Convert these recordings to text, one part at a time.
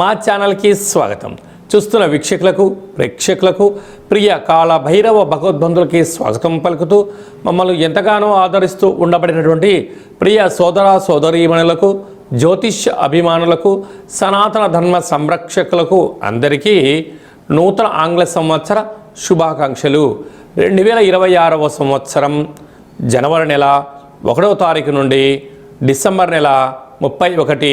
మా ఛానల్కి స్వాగతం. చూస్తున్న వీక్షకులకు ప్రేక్షకులకు ప్రియ కాళ భైరవ భగవద్బంధులకి స్వాగతం పలుకుతూ మమ్మల్ని ఎంతగానో ఆదరిస్తూ ఉండబడినటువంటి ప్రియ సోదర సోదరీమణులకు జ్యోతిష్య అభిమానులకు సనాతన ధర్మ సంరక్షకులకు అందరికీ నూతన ఆంగ్ల సంవత్సర శుభాకాంక్షలు. రెండు వేల ఇరవై ఆరవ సంవత్సరం జనవరి నెల ఒకటవ తారీఖు నుండి డిసెంబర్ నెల ముప్పై ఒకటి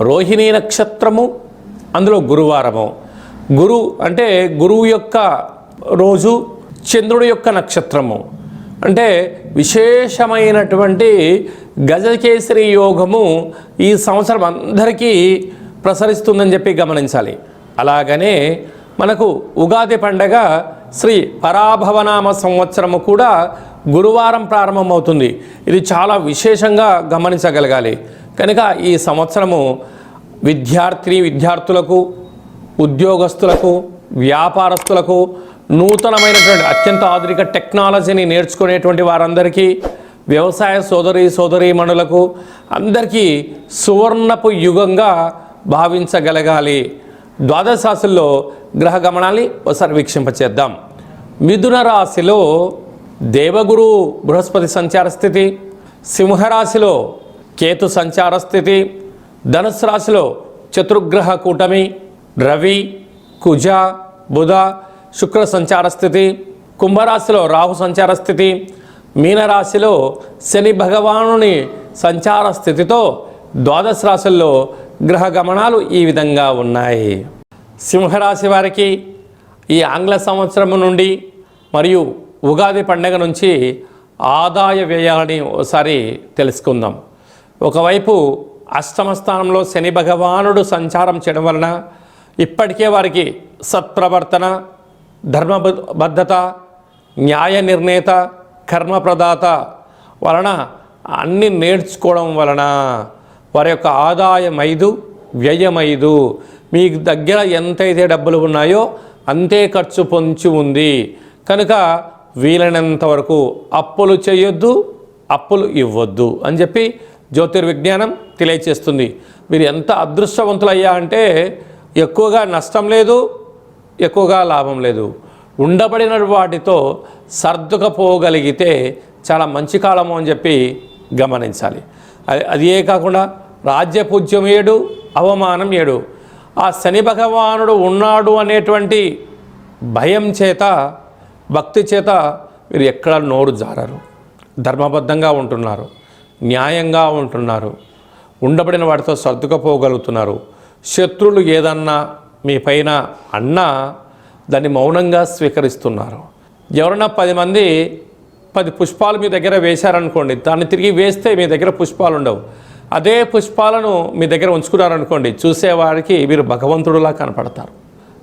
రోహిణీ నక్షత్రము అందులో గురువారము. గురు అంటే గురువు యొక్క రోజు చంద్రుడి యొక్క నక్షత్రము. అంటే విశేషమైనటువంటి గజకేసరి యోగము ఈ సంవత్సరం అందరికీ ప్రసరిస్తుందని చెప్పి గమనించాలి. అలాగనే మనకు ఉగాది పండగ శ్రీ పరాభవనామ సంవత్సరము కూడా గురువారం ప్రారంభమవుతుంది. ఇది చాలా విశేషంగా గమనించగలగాలి. కనుక ఈ సంవత్సరము విద్యార్థిని విద్యార్థులకు ఉద్యోగస్తులకు వ్యాపారస్తులకు నూతనమైనటువంటి అత్యంత ఆధునిక టెక్నాలజీని నేర్చుకునేటువంటి వారందరికీ వ్యవసాయ సోదరి సోదరీమణులకు అందరికీ సువర్ణపు యుగంగా భావించగలగాలి. ద్వాదశ రాశుల్లో గ్రహ గమనాన్ని ఒకసారి వీక్షింపచేద్దాం. మిథున రాశిలో దేవగురు బృహస్పతి సంచార స్థితి సింహరాశిలో కేతు సంచార స్థితి ధనుసు రాశిలో చతుర్గ్రహ కూటమి రవి కుజ బుధ శుక్ర సంచార స్థితి కుంభరాశిలో రాహు సంచార స్థితి మీనరాశిలో శని భగవానుని సంచార స్థితితో ద్వాదశ రాశుల్లో గ్రహ గమనాలు ఈ విధంగా ఉన్నాయి. సింహరాశి వారికి ఈ ఆంగ్ల సంవత్సరం నుండి మరియు ఉగాది పండగ నుంచి ఆదాయ వ్యయాన్ని ఒకసారి తెలుసుకుందాం. ఒకవైపు అష్టమ స్థానంలో శని భగవానుడు సంచారం చేయడం వలన ఇప్పటికే వారికి సత్ప్రవర్తన ధర్మబద్ధత న్యాయ నిర్ణేత కర్మప్రదాత వలన అన్ని నేర్చుకోవడం వలన వారి యొక్క ఆదాయం ఐదు వ్యయం ఐదు మీ దగ్గర ఎంతైతే డబ్బులు ఉన్నాయో అంతే ఖర్చు పొంచి ఉంది. కనుక వీలైనంత వరకు అప్పులు చేయొద్దు అప్పులు ఇవ్వద్దు అని చెప్పి జ్యోతిర్విజ్ఞానం తెలియచేస్తుంది. మీరు ఎంత అదృష్టవంతులయ్యా అంటే ఎక్కువగా నష్టం లేదు ఎక్కువగా లాభం లేదు. ఉండబడిన వాటితో సర్దుకపోగలిగితే చాలా మంచి కాలము అని చెప్పి గమనించాలి. అది అదే కాకుండా రాజ్యపూజ్యం ఏడు అవమానం ఏడు. ఆ శని భగవానుడు ఉన్నాడు అనేటువంటి భయం చేత భక్తి చేత మీరు ఎక్కడ నోరు జారరు. ధర్మబద్ధంగా ఉంటున్నారు. న్యాయంగా ఉంటున్నారు. ఉండబడిన వాటితో సర్దుకపోగలుగుతున్నారు. శత్రులు ఏదన్నా మీ పైన అన్నా దాన్ని మౌనంగా స్వీకరిస్తున్నారు. ఎవరన్నా పది మంది పది పుష్పాలు మీ దగ్గర వేశారనుకోండి దాన్ని తిరిగి వేస్తే మీ దగ్గర పుష్పాలు ఉండవు అదే పుష్పాలను మీ దగ్గర ఉంచుకున్నారనుకోండి చూసేవారికి మీరు భగవంతుడులా కనపడతారు.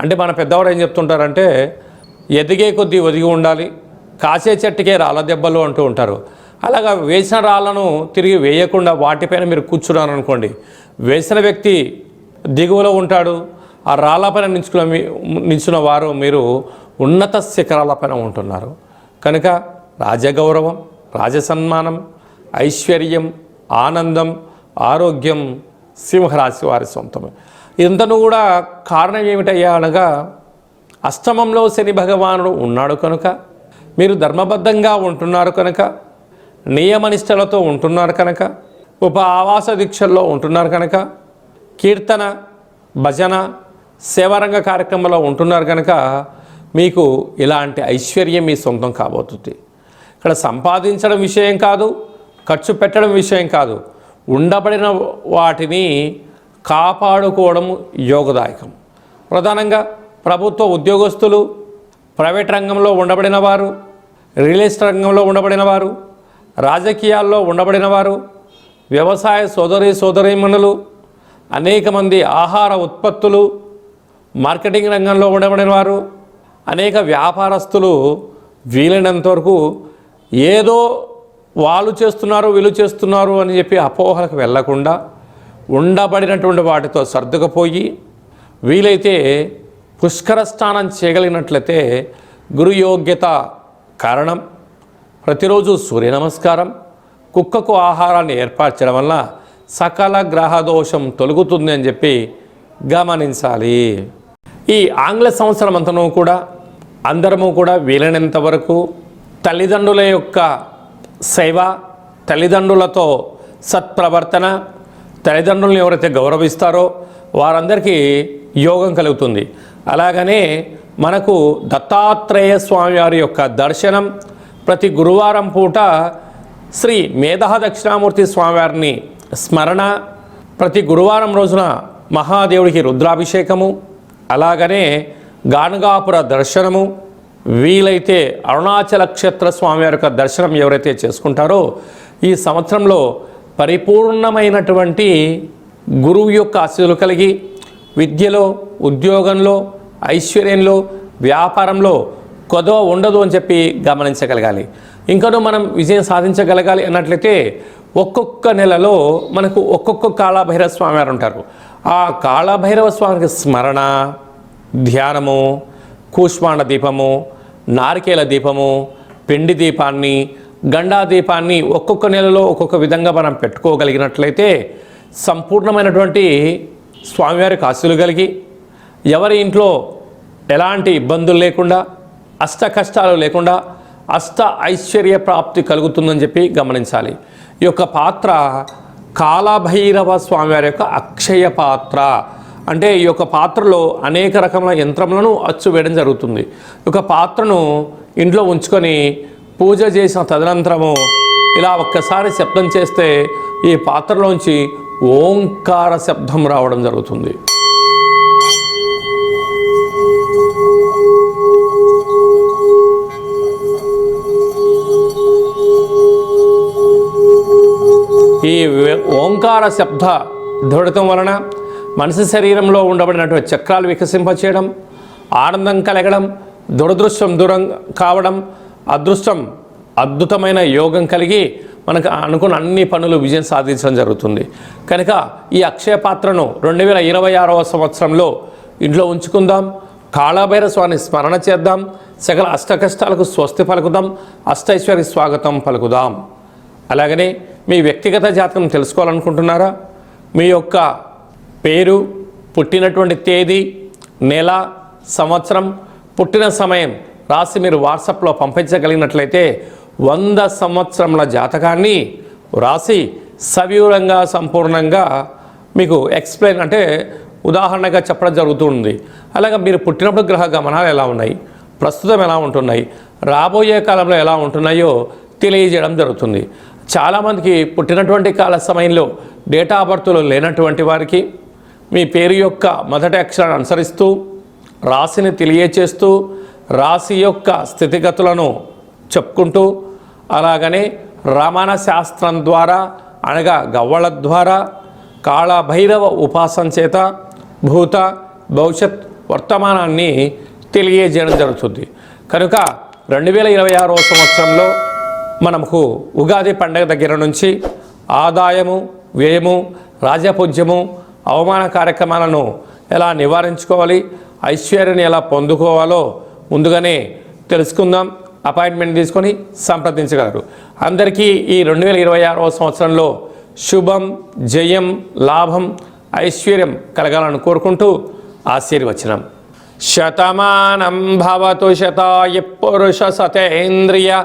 అంటే మన పెద్దవాడు ఏం చెప్తుంటారంటే ఎదిగే కొద్దీ ఒదిగి ఉండాలి కాసే చెట్టుకే రాళ్ళ దెబ్బలు అంటూ ఉంటారు. అలాగా వేసిన రాళ్ళను తిరిగి వేయకుండా వాటిపైన మీరు కూర్చున్నారు అనుకోండి వేసిన వ్యక్తి దిగువలో ఉంటాడు ఆ రాళ్ళపైన నించుకున్న మీ నించున్న వారు మీరు ఉన్నత శిఖరాలపైన ఉంటున్నారు. కనుక రాజగౌరవం రాజసన్మానం ఐశ్వర్యం ఆనందం ఆరోగ్యం సింహరాశి వారి సొంతమే. ఇంతను కూడా కారణం ఏమిటయ్యా అనగా అష్టమంలో శని భగవానుడు ఉన్నాడు కనుక మీరు ధర్మబద్ధంగా ఉంటున్నారు కనుక నియమనిష్టలతో ఉంటున్నారు కనుక ఉప ఆవాస దీక్షల్లో ఉంటున్నారు కనుక కీర్తన భజన సేవారంగ కార్యక్రమంలో ఉంటున్నారు కనుక మీకు ఇలాంటి ఐశ్వర్యం మీ సొంతం కాబోతుంది. ఇక్కడ సంపాదించడం విషయం కాదు ఖర్చు పెట్టడం విషయం కాదు ఉండబడిన వాటిని కాపాడుకోవడం యోగదాయకం. ప్రధానంగా ప్రభుత్వ ఉద్యోగస్తులు ప్రైవేట్ రంగంలో ఉండబడిన వారు రియల్ ఎస్టేట్ రంగంలో ఉండబడిన వారు రాజకీయాల్లో ఉండబడిన వారు వ్యవసాయ సోదరి సోదరీమణులు అనేక మంది ఆహార ఉత్పత్తులు మార్కెటింగ్ రంగంలో ఉండబడిన వారు అనేక వ్యాపారస్తులు వీలైనంత వరకు ఏదో వాళ్ళు చేస్తున్నారు వీళ్ళు చేస్తున్నారు అని చెప్పి అపోహలకు వెళ్ళకుండా ఉండబడినటువంటి వాటితో సర్దుకుపోయి వీలైతే పుష్కర స్నానం చేయగలిగినట్లయితే గురు యోగ్యత కారణం. ప్రతిరోజు సూర్య నమస్కారం కుక్కకు ఆహారాన్ని ఏర్పరచడం వల్ల సకల గ్రహ దోషం తొలగుతుంది అని చెప్పి గమనించాలి. ఈ ఆంగ్ల సంవత్సరం అంతనూ కూడా అందరము కూడా వీలైనంత వరకు తల్లిదండ్రుల యొక్క సేవ తల్లిదండ్రులతో సత్ప్రవర్తన తల్లిదండ్రులను ఎవరైతే గౌరవిస్తారో వారందరికీ యోగం కలుగుతుంది. అలాగనే మనకు దత్తాత్రేయ స్వామివారి యొక్క దర్శనం ప్రతి గురువారం పూట శ్రీ మేధా దక్షిణామూర్తి స్వామివారిని స్మరణ ప్రతి గురువారం రోజున మహాదేవుడికి రుద్రాభిషేకము అలాగనే గానగాపుర దర్శనము వీలైతే అరుణాచల క్షేత్ర స్వామివారి యొక్క దర్శనం ఎవరైతే చేసుకుంటారో ఈ సంవత్సరంలో పరిపూర్ణమైనటువంటి గురువు యొక్క ఆశలు కలిగి విద్యలో ఉద్యోగంలో ఐశ్వర్యంలో వ్యాపారంలో కొదవ ఉండదు అని చెప్పి గమనించగలగాలి. ఇంకనూ మనం విజయం సాధించగలగాలి అన్నట్లయితే ఒక్కొక్క నెలలో మనకు ఒక్కొక్క కాళభైరవ స్వామి వారు ఉంటారు ఆ కాళభైరవ స్వామికి స్మరణ ధ్యానము కూష్మాండ దీపము నారికేల దీపము పిండి దీపాన్ని గండా దీపాన్ని ఒక్కొక్క నెలలో ఒక్కొక్క విధంగా మనం పెట్టుకోగలిగినట్లయితే సంపూర్ణమైనటువంటి స్వామివారికి ఆశలు కలిగి ఎవరి ఇంట్లో ఎలాంటి ఇబ్బందులు లేకుండా అష్ట కష్టాలు లేకుండా అష్ట ఐశ్వర్య ప్రాప్తి కలుగుతుందని చెప్పి గమనించాలి. ఈ యొక్క పాత్ర కాలభైరవ స్వామివారి యొక్క అక్షయ పాత్ర. అంటే ఈ యొక్క పాత్రలో అనేక రకముల యంత్రములను అచ్చు వేయడం జరుగుతుంది. ఈ యొక్క పాత్రను ఇంట్లో ఉంచుకొని పూజ చేసిన తదనంతరము ఇలా ఒక్కసారి శబ్దం చేస్తే ఈ పాత్రలోంచి ఓంకార శబ్దం రావడం జరుగుతుంది. ఈ ఓంకార శబ్ద దృఢతం వలన మనిషి శరీరంలో ఉండబడినటువంటి చక్రాలు వికసింపచేయడం ఆనందం కలగడం దురదృష్టం దూరం కావడం అదృష్టం అద్భుతమైన యోగం కలిగి మనకు అనుకున్న అన్ని పనులు విజయం సాధించడం జరుగుతుంది. కనుక ఈ అక్షయ పాత్రను రెండు వేల ఇరవై ఆరవ సంవత్సరంలో ఇంట్లో ఉంచుకుందాం. కాళాభైర స్వామిని స్మరణ చేద్దాం. సకల అష్ట కష్టాలకు స్వస్తి పలుకుదాం. అష్టైశ్వర్య స్వాగతం పలుకుదాం. అలాగనే మీ వ్యక్తిగత జాతకం తెలుసుకోవాలనుకుంటున్నారా? మీ యొక్క పేరు పుట్టినటువంటి తేదీ నెల సంవత్సరం పుట్టిన సమయం రాసి మీరు వాట్సాప్లో పంపించగలిగినట్లయితే వంద సంవత్సరముల జాతకాన్ని వ్రాసి సవివరంగా సంపూర్ణంగా మీకు ఎక్స్ప్లెయిన్ అంటే ఉదాహరణగా చెప్పడం జరుగుతుంది అలాగే మీరు పుట్టినప్పుడు గ్రహ గమనాలు ఎలా ఉన్నాయి? ప్రస్తుతం ఎలా ఉంటున్నాయి? రాబోయే కాలంలో ఎలా ఉంటున్నాయో తెలియజేయడం జరుగుతుంది. చాలామందికి పుట్టినటువంటి కాల సమయంలో డేటా ఆఫ్ బర్త్లో లేనటువంటి వారికి మీ పేరు యొక్క మొదటి అక్షరాన్ని అనుసరిస్తూ రాశిని తెలియచేస్తూ రాశి యొక్క స్థితిగతులను చెప్పుకుంటూ అలాగనే రమణ శాస్త్రం ద్వారా అనగా గవ్వల ద్వారా కాళభైరవ ఉపాసన చేత భూత భవిష్యత్ వర్తమానాన్ని తెలియజేయడం జరుగుతుంది. కనుక రెండు వేల ఇరవై ఆరో సంవత్సరంలో మనకు ఉగాది పండగ దగ్గర నుంచి ఆదాయము వ్యయము రాజపూజ్యము అవమాన కార్యక్రమాలను ఎలా నివారించుకోవాలి ఐశ్వర్యాన్ని ఎలా పొందుకోవాలో ముందుగానే తెలుసుకుందాం. అపాయింట్మెంట్ తీసుకొని సంప్రదించగలరు. అందరికీ ఈ రెండు వేల ఇరవై ఆరవ సంవత్సరంలో శుభం జయం లాభం ఐశ్వర్యం కలగాలని కోరుకుంటూ ఆశీర్వచనం. శతమానం భవతు శతాయ పురుష సతేంద్రియ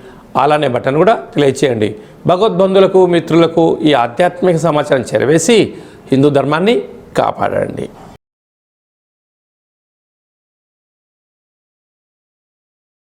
అలానే బటన్ కూడా తెలియచేయండి భగవద్బంధులకు మిత్రులకు ఈ ఆధ్యాత్మిక సమాచారం చేరవేసి హిందూ ధర్మాన్ని కాపాడండి.